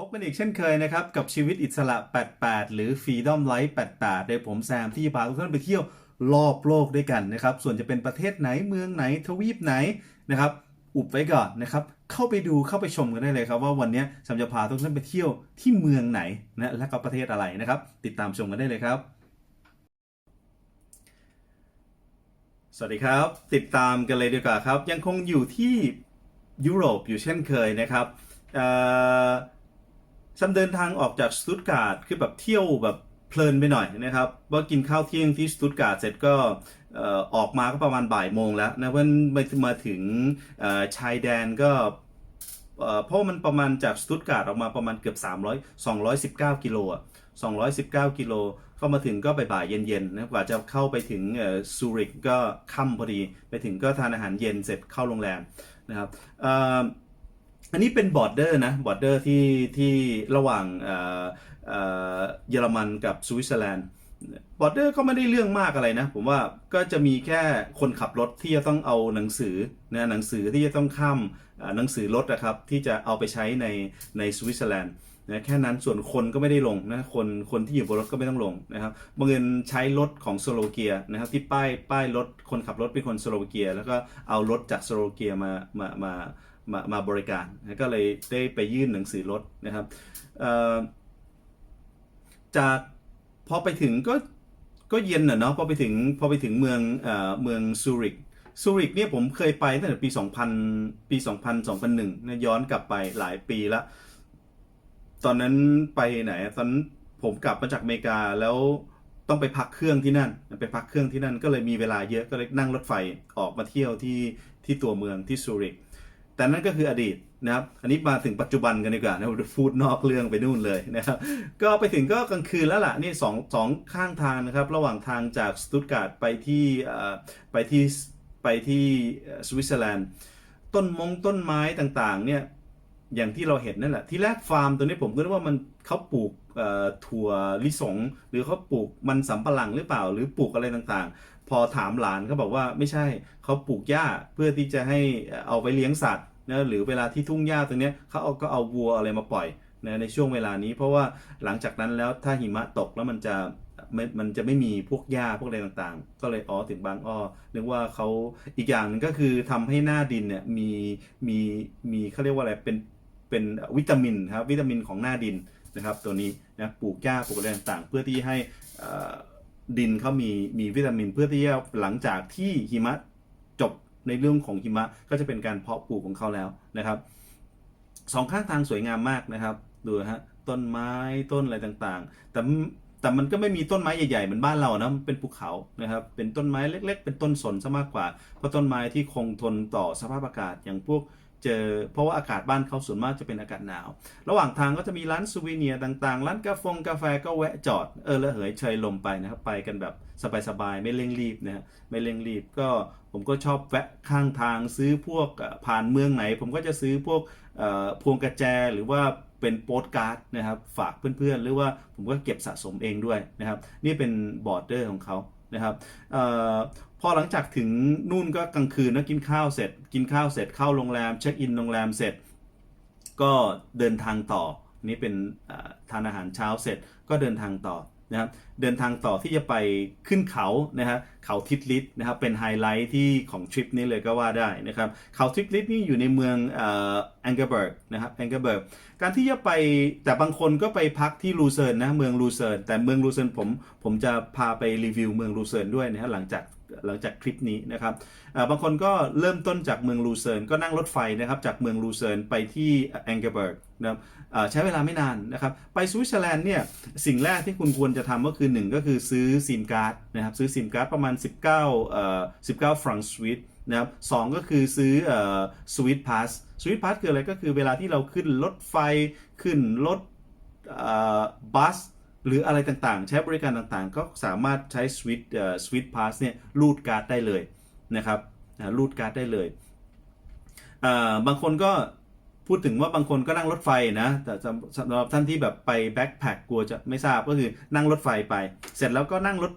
พบกันอีกเช่นเคยนะครับ กับชีวิตอิสระ 88 หรือ Freedom Life 88 โดยผมแซมที่จะพาทุกท่านไปเที่ยวรอบโลกด้วยกันนะครับ ส่วนจะเป็นประเทศไหนเมืองไหนทวีปไหนนะครับ อุบไว้ก่อนนะครับ เข้าไปดูเข้าไปชมกันได้เลยครับ ว่าวันนี้แซมจะพาทุกท่านไปเที่ยวที่เมืองไหนนะและก็ประเทศอะไรนะครับ ติดตามชมกันได้เลยครับ สวัสดีครับ ติดตามกันเลยดีกว่าครับ ยังคงอยู่ที่ยุโรปอยู่เช่นเคยนะครับเอ่อ ฉันเดินทางออกจากสตุตการ์ดคือแบบเที่ยวแบบเพลินไปหน่อยนะครับว่ากินข้าวเที่ยงที่สตุตการ์ดเสร็จก็อออกมาก็ประมาณบ่ายโมงแล้วนะเพื่อนมาถึงชายแดนก็เพราะมันประมาณจากสตุตการ์ดออกมาประมาณเกือบ 300 219 กิโลอะ219 กิโลเข้ามาถึงก็ไปบ่ายเย็นๆนะกว่าจะเข้าไปถึงซูริกก็ค่ำพอดี ไปถึงก็ทานอาหารเย็นเสร็จเข้าโรงแรมนะครับ อันนี้เป็นบอร์เดอร์นะบอร์เดอร์ที่ที่ระหว่างเยอรมันกับสวิตเซอร์แลนด์บอร์เดอร์ก็ไม่ได้เรื่องมากอะไรนะ ผมว่าก็จะมีแค่คนขับรถที่จะต้องเอาหนังสือนะหนังสือที่จะต้องข้ามหนังสือรถนะครับ ที่จะเอาไปใช้ในในสวิตเซอร์แลนด์นะแค่นั้นส่วนคนก็ไม่ได้ลงนะคนคนที่อยู่บนรถก็ไม่ต้องลงนะครับบังเอิญใช้รถของสโลเกียนะครับที่ป้ายป้ายรถคนขับรถเป็นคนสโลเกีย แล้วก็เอารถจากสโลเกียมามามา มามาบริการนะก็เลยได้ไปยื่นหนังสือรถนะครับจากพอไปถึงก็ก็เย็นน่ะเนาะพอไปถึงพอไปถึงเมืองเอ่อเมืองซูริกซูริกเนี่ยผมเคยไปตั้งแต่ปี 2000 ปี 2000 2001นะย้อนกลับไปหลายปีละ ตอนนั้นไปไหน ตอนนั้นผมกลับมาจากอเมริกาแล้วต้องไปพักเครื่องที่นั่น ไปพักเครื่องที่นั่นก็เลยมีเวลาเยอะก็เลยนั่งรถไฟออกมาเที่ยวที่ที่ตัวเมืองที่ซูริก แต่นั่นก็คืออดีตนะครับ อันนี้มาถึงปัจจุบันกันดีกว่านะพูดนอกเรื่องไปนู่นเลยนะครับ ก็ไปถึงก็กลางคืนแล้วล่ะนี่สองสองข้างทางนะครับ ระหว่างทางจากสตุตการ์ดไปที่ไปที่ไปที่สวิตเซอร์แลนด์ ต้นมงต้นไม้ต่างๆเนี่ยอย่างที่เราเห็นนั่นแหละ ที่แรกฟาร์มตัวนี้ผมก็นึกว่ามันเขาปลูกถั่วลิสง หรือเขาปลูกมันสำปะหลังหรือเปล่า หรือปลูกอะไรต่างๆ พอถามหลานเขาบอกว่าไม่ใช่เขาปลูกหญ้าเพื่อที่จะให้เอาไปเลี้ยงสัตว์ นะหรือเวลาที่ทุ่งหญ้าตรงนี้เขาเอาก็เอาวัวอะไรมาปล่อยนะในช่วงเวลานี้ เพราะว่าหลังจากนั้นแล้วถ้าหิมะตกแล้วมันจะม,มันจะไม่มีพวกหญ้าพวกอะไรต่างๆ ก็เลยอ๋อถึงบางอ้อนึกว่าเขาอีกอย่างหนึงก็คือทำให้หน้าดินเนี่ยมีมีมีเขาเรียกว่าอะไรเป็นเป็นวิตามินครับวิตามินของหน้าดินนะครับ ตัวนี้นะปลูกหญ้าปลูกอะไรต่างๆ เพื่อที่ให้ดินเขามีมีวิตามินเพื่อที่จะหลังจากที่หิมะจบ ในเรื่องของหิมะก็จะเป็นการเพาะปลูกของเขาแล้วนะครับสองข้างทางสวยงามมากนะครับ ดูฮะต้นไม้ต้นอะไรต่างๆ แต่แต่มันก็ไม่มีต้นไม้ใหญ่ๆเหมือนบ้านเรานะมันเป็นภูเขานะครับเป็นต้นไม้เล็ก ๆ เป็นต้นสนซะมากกว่าเพราะต้นไม้ที่คงทนต่อสภาพอากาศอย่างพวก เจอเพราะว่าอากาศบ้านเขาส่วนมากจะเป็นอากาศหนาว ระหว่างทางก็จะมีร้านซูวิเนียต่างๆ ร้านกาแฟกาแฟก็แวะจอดเออแล้วเหยเชยลมไปนะครับไปกันแบบสบายๆไม่เร่งรีบนะฮะไม่เร่งรีบก็ผมก็ชอบแวะข้างทางซื้อพวกผ่านเมืองไหน ผมก็จะซื้อพวกพวงกระแจหรือว่าเป็นโปสการ์ดนะครับฝากเพื่อนๆ หรือว่าผมก็เก็บสะสมเองด้วยนะครับนี่เป็นบอร์เดอร์ของเขา นะครับออพอหลังจากถึงนู่นก็กลางคืนนะกินข้าวเสร็จ กินข้าวเสร็จเข้าโรงแรมเช็คอินโรงแรมเสร็จ ก็เดินทางต่อนี่เป็นทานอาหารเช้าเสร็จก็เดินทางต่อ นะครับเดินทางต่อที่จะไปขึ้นเขานะฮะเขาทิดลิสนะครับเป็นไฮไลท์ที่ของทริปนี้เลยก็ว่าได้นะครับเขาทิดลิสนี่อยู่ในเมืองเแองเกอร์เบิร์กนะครับแองเกอร์เบิร์กการที่จะไปแต่บางคนก็ไปพักที่ลูเซิร์นนะเมืองลูเซิร์นแต่เมืองลูเซิร์นผมผมจะพาไปรีวิวเมืองลูเซิร์นด้วยนะฮะหลังจาก หลังจากคลิปนี้นะครับบางคนก็เริ่มต้นจากเมืองลูเซิร์นก็นั่งรถไฟนะครับจากเมืองลูเซิร์นไปที่แองเกอร์เบิร์กนะครับใช้เวลาไม่นานนะครับไปสวิตเซอร์แลนด์เนี่ยสิ่งแรกที่คุณควรจะทำก็คือ 1 ก็คือซื้อซิมการ์ดนะครับซื้อซิมการ์ดประมาณ 19เอ่อ19ฟรังสวิตนะครับสองก็คือซื้ออสวิตพาสสวิตพาสคืออะไรก็คือเวลาที่เราขึ้นรถไฟขึ้นรถบัส หรืออะไรต่างๆ ใช้บริการต่างๆ ก็สามารถใช้สวิตสวิตพาสเนี่ยรูดการ์ดได้เลยนะครับรูดการ์ดได้เลย บางคนก็พูดถึงว่าบางคนก็นั่งรถไฟนะ แต่สำหรับท่านที่แบบไปแบ็คแพคกลัวจะไม่ทราบก็คือนั่งรถไฟไป เสร็จแล้วก็นั่งรถ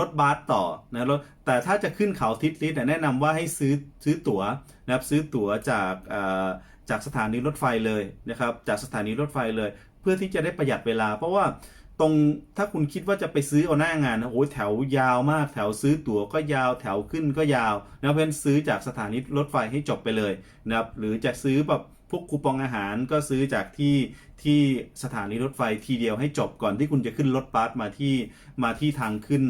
รถบัสต่อนะรถแต่ถ้าจะขึ้นเขาทิศลิสเนี่แนะนำว่าให้ซื้อซื้อตั๋วนะครับซื้อตั๋วจากจากสถานีรถไฟเลยนะครับจากสถานีรถไฟเลย เพื่อที่จะได้ประหยัดเวลา เพราะว่า ตรงถ้าคุณคิดว่าจะไปซื้อเอาหน้างานนะโอ้ยแถวยาวมากแถวซื้อตั๋วก็ยาวแถวขึ้นก็ยาวนะเพราะฉะนั้นซื้อจากสถานีรถไฟให้จบไปเลยนะครับหรือจะซื้อแบบพวกคูปองอาหารก็ซื้อจากที่ที่สถานีรถไฟทีเดียวให้จบก่อนที่คุณจะขึ้นรถบัสมาที่มาที่ทางขึ้น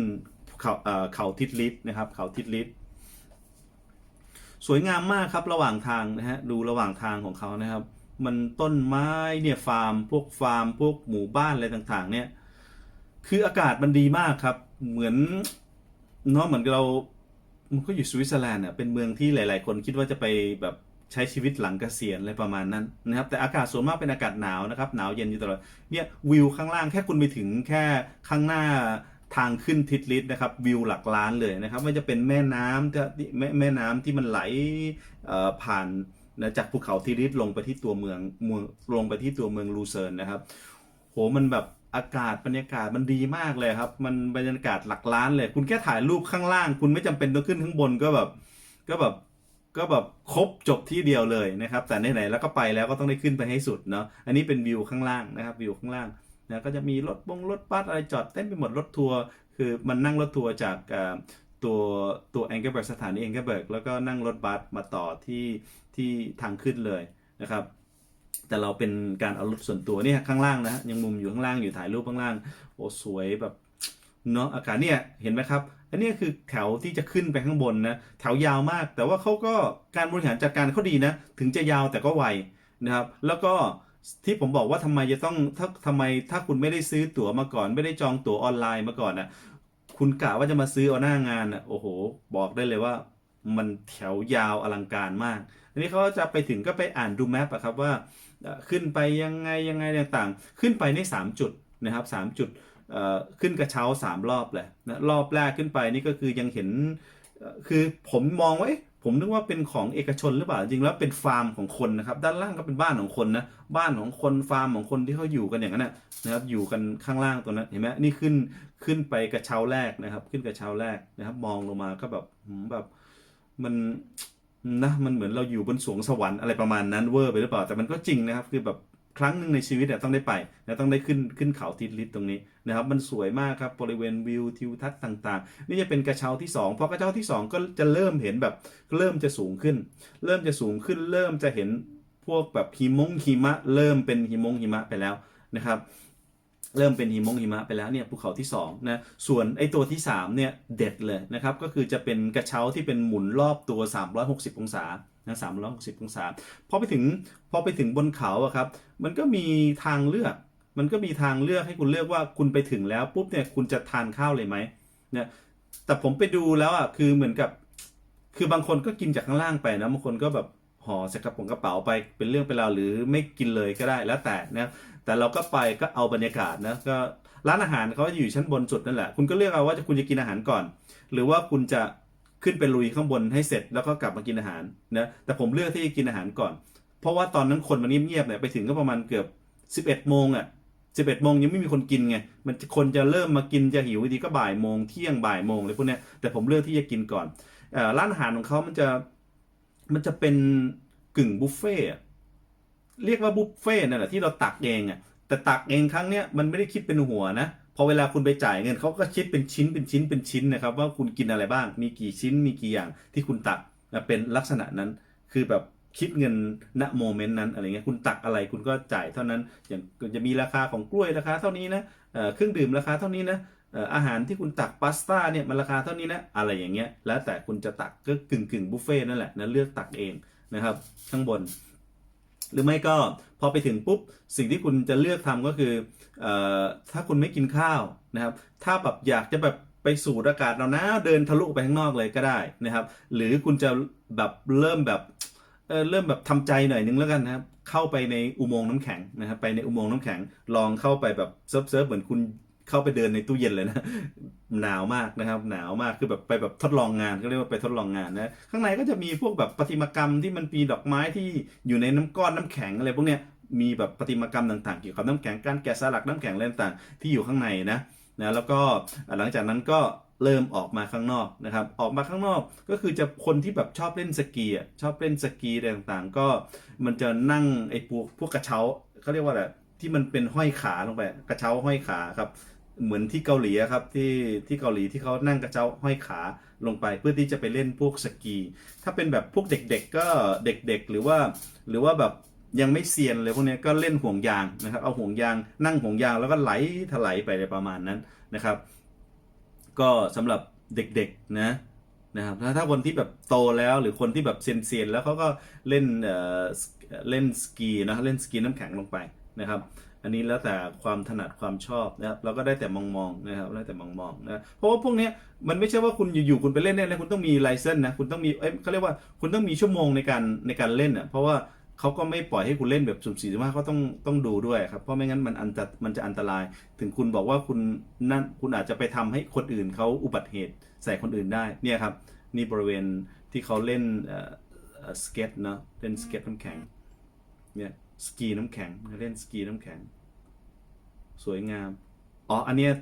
เขาเอ่อเขาทิศลิศนะครับเขาทิศลิศสวยงามมากครับระหว่างทางนะฮะดูระหว่างทางของเขานะครับ มันต้นไม้เนี่ยฟาร์ม พวกฟาร์ม พวกหมู่บ้านอะไรต่างๆ เนี่ย คืออากาศมันดีมากครับ เหมือนเนาะเหมือนเรา มันก็อยู่สวิตเซอร์แลนด์อะเป็นเมืองที่หลาย ๆ คนคิดว่าจะไปแบบใช้ชีวิตหลังเกษียณอะไรประมาณนั้นนะครับแต่อากาศส่วนมากเป็นอากาศหนาวนะครับหนาวเย็นอยู่ตลอดเนี่ยวิวข้างล่างแค่คุณไปถึงแค่ข้างหน้าทางขึ้นทิศลิศนะครับวิวหลักล้านเลยนะครับไม่จะเป็นแม่น้ำที่แม่แม่น้ำที่มันไหลผ่าน นะจากภูเขาทิศลิศลงไปที่ตัวเมืองเมืองลงไปที่ตัวเมืองลูเซิร์นนะครับ โหมันแบบอากาศบรรยากาศมันดีมากเลยครับ มันบรรยากาศหลักล้านเลย คุณแค่ถ่ายรูปข้างล่าง คุณไม่จำเป็นต้องขึ้นข้างบนก็แบบ ก็แบบก็แบบครบจบที่เดียวเลยนะครับ แต่ไหนๆแล้วก็ไปแล้วก็ต้องได้ขึ้นไปให้สุดเนาะอันนี้เป็นวิวข้างล่างนะครับวิวข้างล่างนะก็จะมีรถบงรถบัสอะไรจอดเต็มไปหมดรถทัวร์คือมันนั่งรถทัวร์จากตัวตัวแองเกิลเบิร์กสถานีแองเกิลเบิร์กแล้วก็นั่งรถบัสมาต่อที่ ที่ทางขึ้นเลยนะครับ แต่เราเป็นการเอารถส่วนตัวเนี่ยข้างล่างนะ ยังมุมอยู่ข้างล่างอยู่ถ่ายรูปข้างล่าง โอ้สวยแบบเนาะอากาศเนี่ยเห็นไหมครับ อันนี้คือแถวที่จะขึ้นไปข้างบนนะแถวยาวมาก แต่ว่าเขาก็การบริหารจัดการเขาดีนะ ถึงจะยาวแต่ก็ไวนะครับ แล้วก็ที่ผมบอกว่าทำไมจะต้องถ้าทำไมถ้าคุณไม่ได้ซื้อตั๋วมาก่อน ไม่ได้จองตั๋วออนไลน์มาก่อนนะคุณกะว่าจะมาซื้อเอาหน้างานอะโอ้โห บอกได้เลยว่า มันแถวยาวอลังการมาก อันนี้เขาจะไปถึงก็ไปอ่านดูแมปอะครับว่าขึ้นไปยังไงยังไงต่างๆ ขึ้นไปใน 3 จุดนะครับ3จุดขึ้นกระเช้า 3 รอบเลยนะรอบแรกขึ้นไปนี่ก็คือยังเห็นคือผมมองว่าผมนึกว่าเป็นของเอกชนหรือเปล่าจริงแล้วเป็นฟาร์มของคนนะครับด้านล่างก็เป็นบ้านของคนนะบ้านของคนฟาร์มของคนที่เขาอยู่กันอย่างนั้นนะครับอยู่กันข้างล่างตรงนั้นเห็นไหมนี่ขึ้นขึ้นไปกระเช้าแรกนะครับ ขึ้นกระเช้าแรกนะครับ มองลงมาก็แบบแบบมัน นะมันเหมือนเราอยู่บนสวงสวรรค์อะไรประมาณนั้นเวอร์ไปหรือเปล่าแต่มันก็จริงนะครับ คือแบบครั้งหนึ่งในชีวิตเนี่ยต้องได้ไปนะต้องได้ขึ้นขึ้นเขาทิศลิศตรงนี้นะครับมันสวยมากครับบริเวณวิวทิวทัศน์ต่างๆ นี่จะเป็นกระเช้าที่สองพอกระเช้าที่สองก็จะเริ่มเห็นแบบเริ่มจะสูงขึ้น เริ่มจะสูงขึ้น เริ่มจะเห็นพวกแบบหิมงหิมะ เริ่มเป็นหิมงหิมะไปแล้วนะครับ เริ่มเป็นหิมงหิมะไปแล้วเนี่ยภูเขาที่2นะส่วนไอ้ตัวที่3เนี่ยเด็ดเลยนะครับก็คือจะเป็นกระเช้าที่เป็นหมุนรอบตัว 360 องศานะ360องศาพอไปถึงพอไปถึงบนเขาอะครับมันก็มีทางเลือก มันก็มีทางเลือกให้คุณเลือกว่าคุณไปถึงแล้วปุ๊บเนี่ยคุณจะทานข้าวเลยไหมเนี่ยแต่ผมไปดูแล้วอะคือเหมือนกับ คือบางคนก็กินจากข้างล่างไปนะบางคนก็แบบห่อใส่กระป๋องกระเป๋าไปเป็นเรื่องเป็นราวหรือไม่กินเลยก็ได้แล้วแต่นะ แต่เราก็ไปก็เอาบรรยากาศนะก็ร้านอาหารเขาอยู่ชั้นบนสุดนั่นแหละ คุณก็เลือกเอาว่าจะคุณจะกินอาหารก่อน หรือว่าคุณจะขึ้นไปลุยข้างบนให้เสร็จแล้วก็กลับมากินอาหารนะแต่ผมเลือกที่จะกินอาหารก่อน เพราะว่าตอนนั้นคนมันเงียบๆเนี่ยไปถึงก็ประมาณเกือบ 11โมงอะ11โมงยังไม่มีคนกินไงมันคนจะเริ่มมากินจะหิวทีก็บ่ายโมงเที่ยงบ่ายโมงเลยพวกเนี้ยแต่ผมเลือกที่จะกินก่อนอร้านอาหารของเขามันจะมันจะเป็นกึ่งบุฟเฟ่ เรียกว่าบุฟเฟ่ต์นั่นแหละที่เราตักเองอะแต่ตักเองครั้งเนี้ยมันไม่ได้คิดเป็นหัวนะพอเวลาคุณไปจ่ายเงินเขาก็คิดเป็นชิ้นเป็นชิ้นเป็นชิ้นนะครับ ว่าคุณกินอะไรบ้าง มีกี่ชิ้นมีกี่อย่างที่คุณตักเป็นลักษณะนั้น คือแบบคิดเงินณโมเมนต์นั้นอะไรเงี้ยคุณตักอะไรคุณก็จ่ายเท่านั้น อย่างจะมีราคาของกล้วยราคาเท่านี้นะเเครื่องดื่มราคาเท่านี้นะอาหารที่คุณตักพาสต้าเนี่ยมันราคาเท่านี้นะอะไรอย่างเงี้ยแล้วแต่คุณจะตักก็กึ่งกึ่งบุฟเฟ่ต์นั่นแหละนะเลือกตักเองนะครับ ข้างบน รือไม่ก็พอไปถึงปุ๊บสิ่งที่คุณจะเลือกทำก็คือออถ้าคุณไม่กินข้าวนะครับ ถ้าแบบอยากจะแบบไปสูดอากาศหนาวๆเดินทะลุไปข้างนอกเลยก็ได้นะครับ หรือคุณจะแบบเริ่มแบบเเริ่มแบบทำใจหน่อยนึงแล้วกันนะครับ เข้าไปในอุโมงค์น้ำแข็งนะครับ ไปในอุโมงค์น้ำแข็งลองเข้าไปแบบเซิร์ฟเซิร์ฟเหมือนคุณ เข้าไปเดินในตู้เย็นเลยนะ หนาวมากนะครับ หนาวมากคือแบบไปแบบทดลองงานก็เรียกว่าไปทดลองงานนะข้างในก็จะมีพวกแบบประติมากรรมที่มันมีดอกไม้ที่อยู่ในน้ำก้อนน้ำแข็งอะไรพวกเนี้ยมีแบบประติมากรรมต่างๆ เกี่ยวกับน้ำแข็งการแกะสลักน้ำแข็งอะไรต่างๆที่อยู่ข้างในนะนะแล้วก็หลังจากนั้นก็เริ่มออกมาข้างนอกนะครับ ออกมาข้างนอกก็คือจะคนที่แบบชอบเล่นสกีอะชอบเล่นสกีอะไรต่างๆ ก็มันจะนั่งไอ้พวกพวกกระเช้าเขาเรียกว่าอะไรที่มันเป็นห้อยขาลงไปกระเช้าห้อยขาครับ เหมือนที่เกาหลีครับที่ที่เกาหลีที่เขานั่งกระเช้าห้อยขาลงไปเพื่อที่จะไปเล่นพวกสกี ถ้าเป็นแบบพวกเด็กๆก็เด็กๆ หรือว่า หรือว่าแบบยังไม่เซียนเลยพวกนี้ก็เล่นห่วงยางนะครับเอาห่วงยางนั่งห่วงยางแล้วก็ไหลถลายไปอะไรประมาณนั้นนะครับ ก็สำหรับเด็กๆนะนะครับถ้าถ้าคนที่แบบโตแล้วหรือคนที่แบบเซียนๆแล้วเขาก็เล่นเอ่อเล่นสกีนะเล่นสกีน้ำแข็งลงไปนะครับ อันนี้แล้วแต่ความถนัดความชอบนะครับเราก็ได้แต่มองๆนะครับได้แต่มองๆนะเพราะว่าพวกนี้มันไม่ใช่ว่าคุณอยู่ๆคุณไปเล่นได้เลยคุณต้องมีไลเซนส์นะคุณต้องมีเอ้ยเขาเรียกว่าคุณต้องมีชั่วโมงในการในการเล่นอะเพราะว่าเขาก็ไม่ปล่อยให้คุณเล่นแบบสุ่มสี่สุ่มห้าเขาต้องต้องดูด้วยครับ เพราะไม่งั้นมันอันตรมันจะอันตราย ถึงคุณบอกว่าคุณนั่นคุณอาจจะไปทำให้คนอื่นเขาอุบัติเหตุใส่คนอื่นได้เนี่ยครับนี่บริเวณที่เขาเล่นเอ่อเออสเก็ตเนาะเล่นสเก็ตน้ำแข็งเนี่ยสกีน้ำแข็งเล่นสกีน้ำแข็ง สวยงาม อ๋อ อันเนี้ย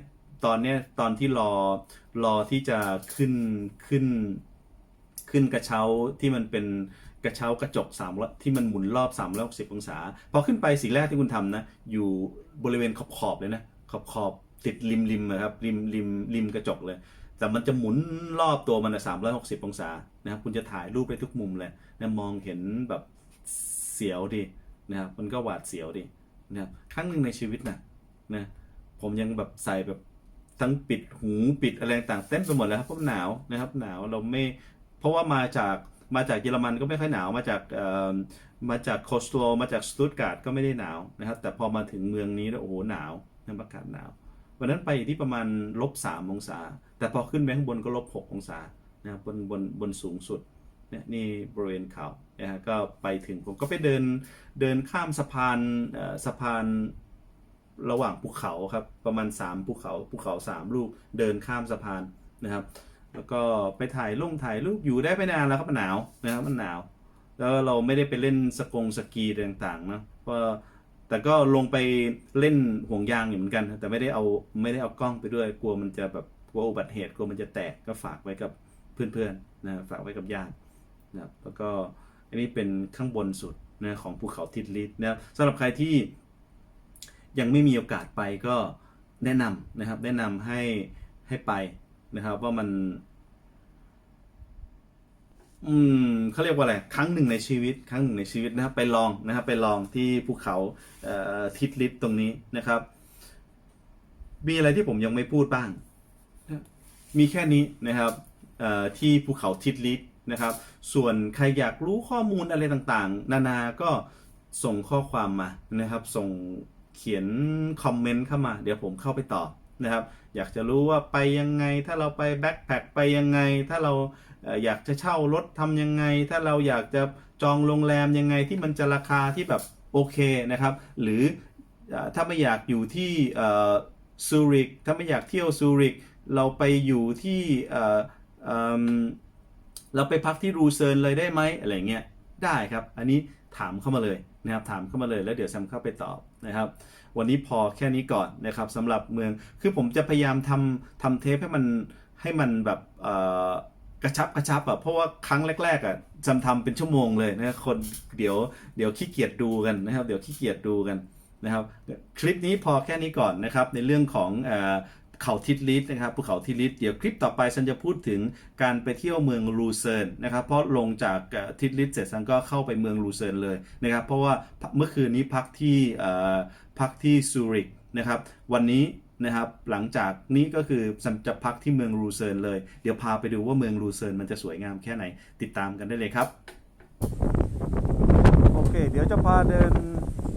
ตอนเนี้ยตอนที่รอรอที่จะขึ้นขึ้น ขึ้นกระเช้าที่มันเป็นกระเช้ากระจกสามร้อยที่มันหมุนรอบ3ามร้อยสิบองศา พอขึ้นไปสิ่งแรกที่คุณทำนะ อยู่บริเวณขอบขอบเลยนะ ขอบขอบติดริมริมนะครับริมริมริมกระจกเลย แต่มันจะหมุนรอบตัวมันสามร้อยหกสิบองศานะครับคุณจะถ่ายรูปได้ทุกมุมเลยนะมองเห็นแบบเสียวดีนะครับมันก็หวาดเสียวดีนะครับครั้งหนึ่งในชีวิตนะ นะผมยังแบบใส่แบบทั้งปิดหูปิดอะไรต่างเต็มไปหมดแล้วครับเพราะหนาวนะครับหนาวเราไม่เพราะว่ามาจากมาจากเยอรมันก็ไม่ค่อยหนาวมาจากมาจากโคสโลมาจากสตุตการ์ดก็ไม่ได้หนาวนะครับ แต่พอมาถึงเมืองนี้แล้วโอ้โหหนาวนะอากาศหนาววันนั้นไปที่ประมาณลบสามองศา แต่พอขึ้นไปข้างบนก็ลบหกองศานะครับบนบนบนสูงสุดเนี่ยนี่บริเวณเขานะฮะก็ไปถึงผมก็ไปเดินเดินข้ามสะพานสะพาน ระหว่างภูเขาครับ ประมาณ 3 ภูเขาภูเขา 3 ลูกเดินข้ามสะพานนะครับ แล้วก็ไปถ่ายลงถ่ายรูปอยู่ได้ไม่นานแล้วครับมันหนาวนะครับมันหนาว แล้วเราไม่ได้ไปเล่นสกงสกีต่างๆนะเพราะแต่ก็ลงไปเล่นห่วงยางอยู่เหมือนกัน แต่ไม่ได้เอาไม่ได้เอากล้องไปด้วยกลัวมันจะแบบกลัวอุบัติเหตุกลัวมันจะแตกก็ฝากไว้กับเพื่อนๆนะฝากไว้กับญาตินะครับแล้วก็อันนี้เป็นข้างบนสุดนะของภูเขาทิดลิสนะครับสำหรับใครที่ ยังไม่มีโอกาสไปก็แนะนำนะครับ แนะนำให้ให้ไปนะครับว่ามัน อืมเขาเรียกว่าอะไรครั้งหนึ่งในชีวิต ครั้งหนึ่งในชีวิตนะครับ ไปลองนะครับ ไปลองที่ภูเขาเอ่อทิดลิสตรงนี้นะครับ มีอะไรที่ผมยังไม่พูดบ้าง มีแค่นี้นะครับเอ่อที่ภูเขาทิดลิสนะครับ ส่วนใครอยากรู้ข้อมูลอะไรต่างๆ นานาก็ส่งข้อความมานะครับ ส่ง เขียนคอมเมนต์เข้ามา เดี๋ยวผมเข้าไปตอบนะครับ อยากจะรู้ว่าไปยังไง ถ้าเราไปแบ็คแพคไปยังไง ถ้าเราอยากจะเช่ารถทำยังไง ถ้าเราอยากจะจองโรงแรมยังไงที่มันจะราคาที่แบบโอเคนะครับ หรือถ้าไม่อยากอยู่ที่ซูริก ถ้าไม่อยากเที่ยวซูริก เราไปอยู่ที่เอ่อเอิ่มเราไปพักที่รูเซิร์นเลยได้ไหมอะไรเงี้ย ได้ครับ อันนี้ถามเข้ามาเลยนะครับ ถามเข้ามาเลยแล้วเดี๋ยวแซมเข้าไปตอบ นะครับ วันนี้พอแค่นี้ก่อนนะครับสำหรับเมืองคือผมจะพยายามทำทำเทปให้มันให้มันแบบกระชับกระชับอะเพราะว่าครั้งแรกๆอะจำทำเป็นชั่วโมงเลยนะคนเดี๋ยวเดี๋ยวขี้เกียจดูกันนะครับ เดี๋ยวขี้เกียจดูกันนะครับ คลิปนี้พอแค่นี้ก่อนนะครับในเรื่องของ เขาทิดลิสนะครับภูเขาทิดลิสเดี๋ยวคลิปต่อไปฉันจะพูดถึงการไปเที่ยวเมืองลูเซิร์นนะครับเพราะลงจากทิดลิสเสร็จฉันก็เข้าไปเมืองลูเซิร์นเลยนะครับเพราะว่าเมื่อคืนนี้พักที่พักที่ซูริกนะครับวันนี้นะครับหลังจากนี้ก็คือจะพักที่เมืองลูเซิร์นเลย เดี๋ยวพาไปดูว่าเมืองลูเซิร์นมันจะสวยงามแค่ไหนติดตามกันได้เลยครับโอเค เดี๋ยวจะพาเดิน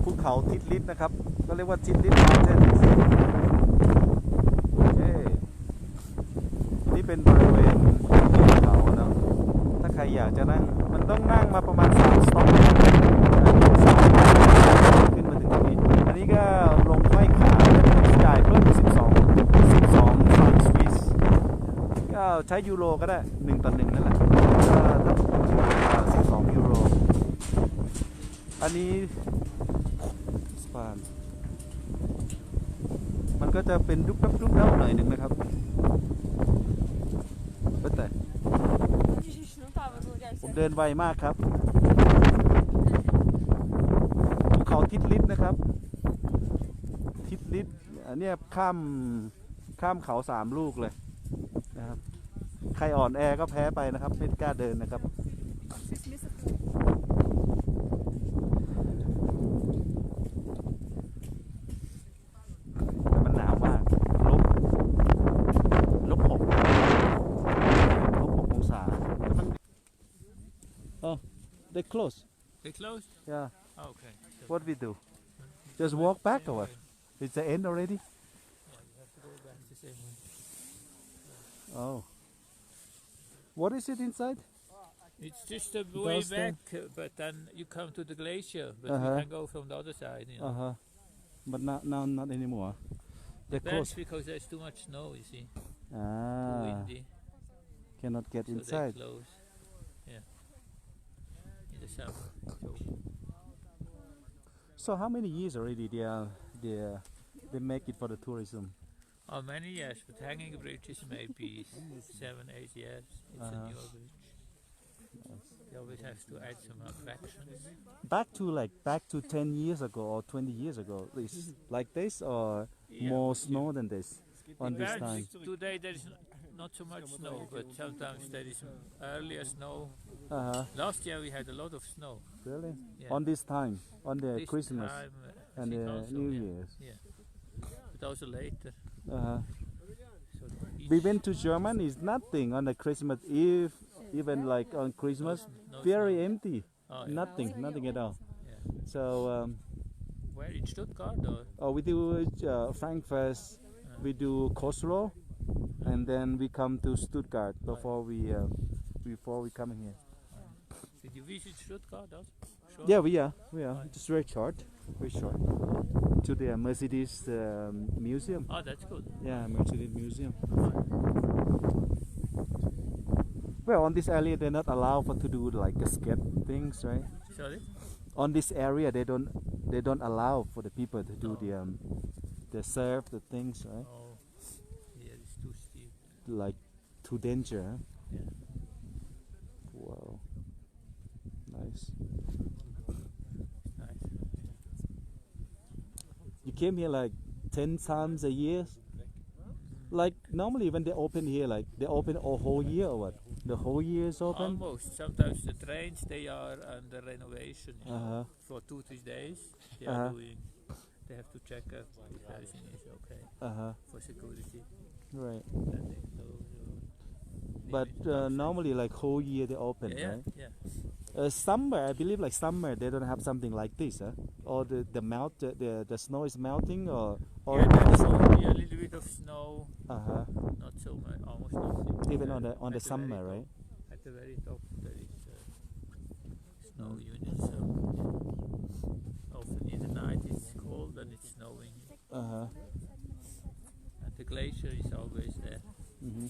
ภูเขาทิดลิสนะครับก็เรียกว่าทิดลิสมาเทนโอเคนี่ เป็นบริเวณเขาเนาะถ้าใครอยากจะนั่ง มันต้องนั่งมาประมาณ3สต็อปขึ้นมาถึงตรงนี้ อันนี้ก็ลงห้อยขาจ่ายเพิ่ม12 12ฟรังสวิสก็ใช้ยูโรก็ได้1ต่อ1นั่นแหละถ้าถ้า12ยูโร อันนี้สปานมันก็จะเป็นดุ๊บดับดุ๊บดับหน่อยหนึ่งนะครับ เดินไวมากครับภูเขาทิดลิศนะครับ ทิดลิศอันนี้ข้ามข้ามเขาสามลูกเลยนะครับ ใครอ่อนแอก็แพ้ไปนะครับ ไม่กล้าเดินนะครับ closed? yeah Oh, okay. So what we do just walk back or what it's the end already yeah, you have to go back the same way. oh what is it inside It's just a way back, uh, but then you come to the glacier, but Uh-huh. you can go from the other side. You know. uh-huh but not now not anymore they That's because there's too much snow. You see, too ah windy, cannot get so inside they close. Yeah. Summer. So so how many years already they are they are, they make it for the tourism Oh, many years, but hanging bridges maybe seven, eight years. It's Uh-huh. a new bridge. You always have to add some attractions. back to like back to 10 years ago or 20 years ago is like this or Yeah, more snow than this on this time Today there is not so much snow, but sometimes there is earlier snow. uh-huh Last year we had a lot of snow. really Yeah. on this time on the This christmas time, uh, and the also, new yeah. year's But also later. uh-huh So we went to germany is nothing on the christmas eve even like on christmas no very snow. empty Oh, yeah. nothing nothing at all Yeah. so um Where in Stuttgart or? oh, we do uh, frankfurt we do Koslo, and then we come to stuttgart before we uh, before we come here Did you visit Stuttgart. Yeah, we are. We are. Just very short. Very short. To the Mercedes um, Museum. Oh, that's good. Yeah, Mercedes Museum. Well, on this area, they're not allowed for to do like skate things, right? Sorry? On this area, they don't they don't allow for the people to do the um, the surf the things, right? Oh, yeah, it's too steep. Like too danger. Yeah. Wow. Nice. Nice. You came here like ten times a year. Like normally when they open here, like they open a whole year or what? The whole year is open. Almost. Sometimes the trains they are under renovation know, Uh-huh. for two three days. They Uh-huh. are doing. They have to check if everything is okay Uh huh. for security. Right. Then they close. But uh, normally like whole year they open, yeah, right? yeah. Uh, summer, I believe like summer they don't have something like this, huh? Or the the melt the the, the snow is melting, or or yeah, there's only a little bit of snow, uh huh. not so much, almost nothing. Even on the on the very summer, top- right? At the very top there is uh, snow units. So often in the night it's cold and it's snowing, Uh huh. The glacier is always there. hmm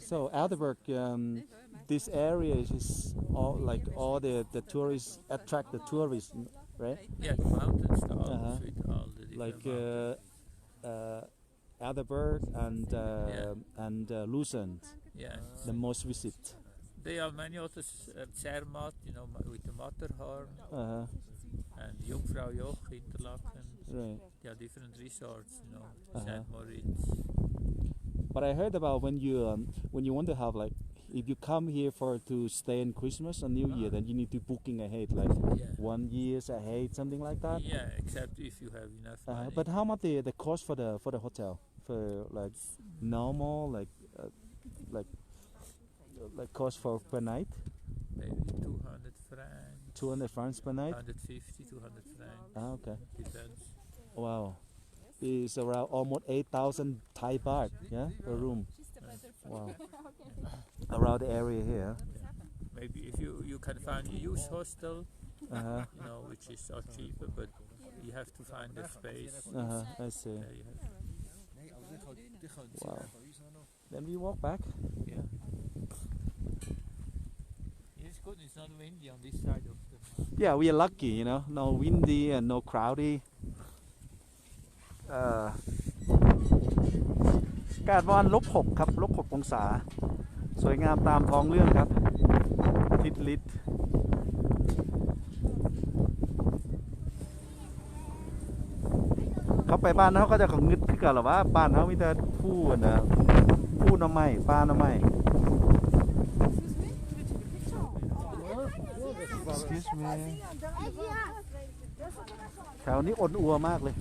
So Aldeburg, um, this area is all like all the the tourists attract the tourists, right? Yeah, the mountains, the Alps Uh-huh. with all the Like uh, uh, Aldeburg and uh, Yeah. and uh, Lucerne, yeah. the most visit. There are many others, uh, Zermatt, you know, with the Matterhorn Uh-huh. And Jungfrau Joch, Interlaken. Right. There are different resorts, you know, Uh-huh. St. Moritz. But I heard about when you um, when you want to have like if you come here for to stay in Christmas and New Year, then you need to booking ahead, like Yeah. one years ahead, something like that. Yeah, except if you have enough Uh, money. but how much the the cost for the for the hotel for like normal like uh, like uh, like cost for per night maybe two hundred francs per night. 150, 200 francs, Ah, okay. depends. Wow, it's around almost eight thousand Thai baht, yeah, per room. Wow, around the area here. Maybe if you, you can find a youth hostel, Uh huh. you know, which is not cheaper, but you have to find the space. Uh huh. I see. Yeah, Wow. Then we walk back. yeah. It's good, it's not windy on this side of the Yeah, we are lucky, you know. No windy and no cloudy. คากาศประมาณลบหกครับลบหกองศา สวยงามตามท้องเรื่องครับทิศลิศเขาไปบ้านเขาก็จะของงึดขึ้นกันหรอว่าบ้านเขามีแต่ผู้นะผู้น้ำไม้ป้าหน้ำไม้ Excuse me แถวนี้อดอัวมากเลย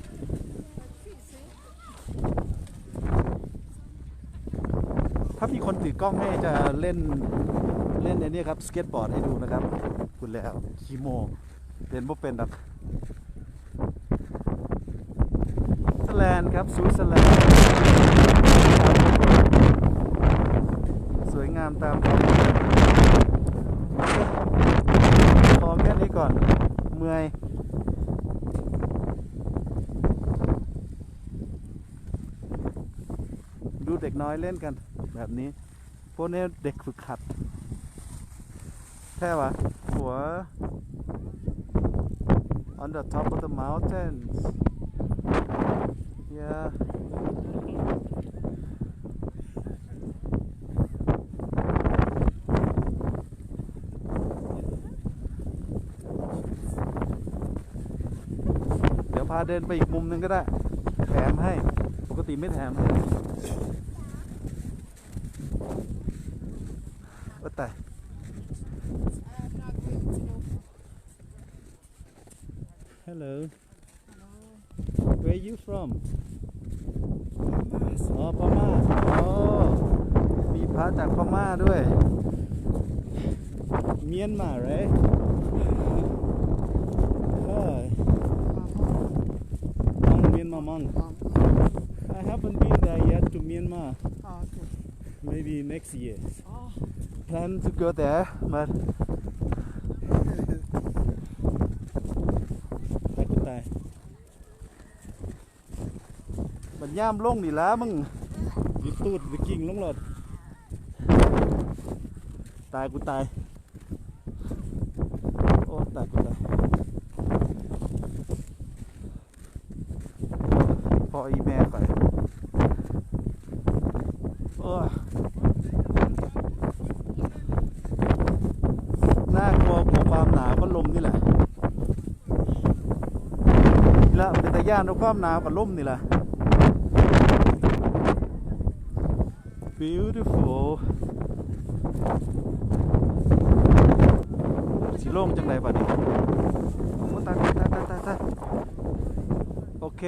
ถ้ามีคนถือกล้องให้จะเล่นเล่นไอ้นี่ครับ สเก็ตบอร์ดให้ดูนะครับ คุณแล้วคีโมเล่นบ่เป็นหรอกสแลนด์ครับสวิตเซอร์แลนด์สวยงามตามท้องเรื่องพอแค่นี้ ก่อนเมื่อยดูเด็กน้อยเล่นกันแบบนี้ พวกนี้เด็กฝึกหัด แค่วะหัว on the top of the mountains yeah เดี๋ยวพาเดินไปอีกมุมหนึงก็ได้ แถมให้ ปกติไม่แถมให้ว่าแต่ Hello Where you from อ๋อพม่าอ๋อมีพระจากพม่าด้วย เมียนมาเลย Hi มองเมียนมามัง I haven't been there yet to Myanmar. Maybe next year. Plan to go there, but ไปกูตายมันย่ามลงนี่ละมึงยิตูดไปกิ่งลงหลอดตายกูตาย โอ้ ตายกูตาย พออีแม่ก่อนโอ้ยน่ากลัวกว่าความหนาวก็ลมนี่แหละแล้วเป็นตะ ย่านด้วยความหนาวกับลมนี่แหละ beautiful สิโล่งจังไรบัดนี้โอ้ตายตายตายตายตายตาโอเค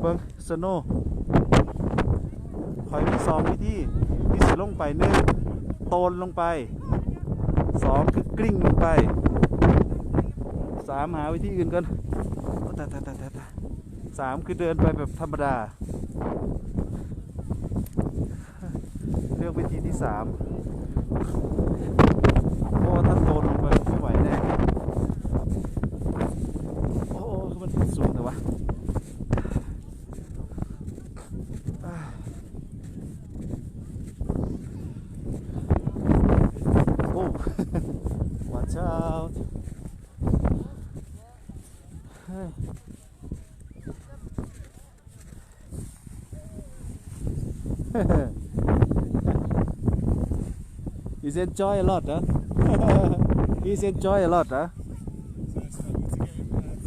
เบิ้งสโนคอยมีสองวิธีที่สิลงไปหนึ่งโตนลงไปสองคือกลิ้งลงไปสามหาวิธีอื่นกันโอ้ตาตาตายตายตาย สามคือเดินไปแบบธรรมดา เลือกวิธีที่สามโอ้ถ้าโตนลงไปไม่ไหวแน่โอ้คือมันสูงแต่วะ Oh, watch out. Hey. He's enjoy a lot, huh? He's enjoy a lot, huh?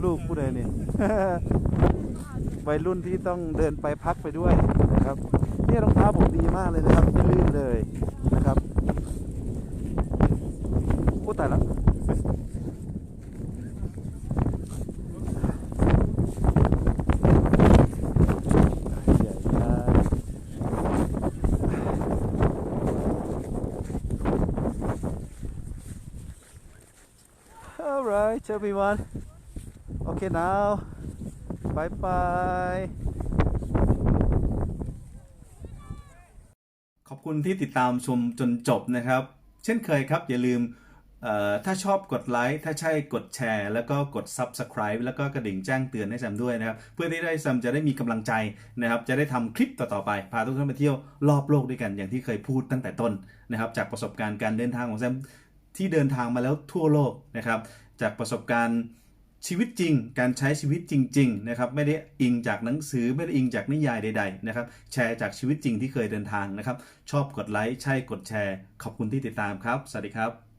ลูกผู้ใดเนี่ยวัยรุ่นที่ต้องเดินไปพักไปด้วยนะครับ เนี่ยรองเท้าผมดีมากเลยนะครับไม่ลื่นเลยนะครับโอ้ตายแล้วใหญ่มาก Alright everyone Okay now Bye bye ขอบคุณที่ติดตามชมจนจบนะครับ เช่นเคยครับ อย่าลืมถ้าชอบกดไลค์ ถ้าใช่กดแชร์ แล้วก็กด Subscribe แล้วก็กระดิ่งแจ้งเตือนให้แซมด้วยนะครับ เพื่อที่ได้แซมจะได้มีกำลังใจนะครับ จะได้ทำคลิปต่อๆไป พาทุกท่านไปเที่ยวรอบโลกด้วยกันอย่างที่เคยพูดตั้งแต่ต้นนะครับ จากประสบการณ์การเดินทางของแซมที่เดินทางมาแล้วทั่วโลกนะครับ จากประสบการณ์ชีวิตจริง การใช้ชีวิตจริงๆนะครับไม่ได้อิงจากหนังสือไม่ได้อิงจากนิยายใดๆนะครับแชร์จากชีวิตจริงที่เคยเดินทางนะครับ ชอบกดไลค์ใช่กดแชร์ ขอบคุณที่ติดตามครับ สวัสดีครับ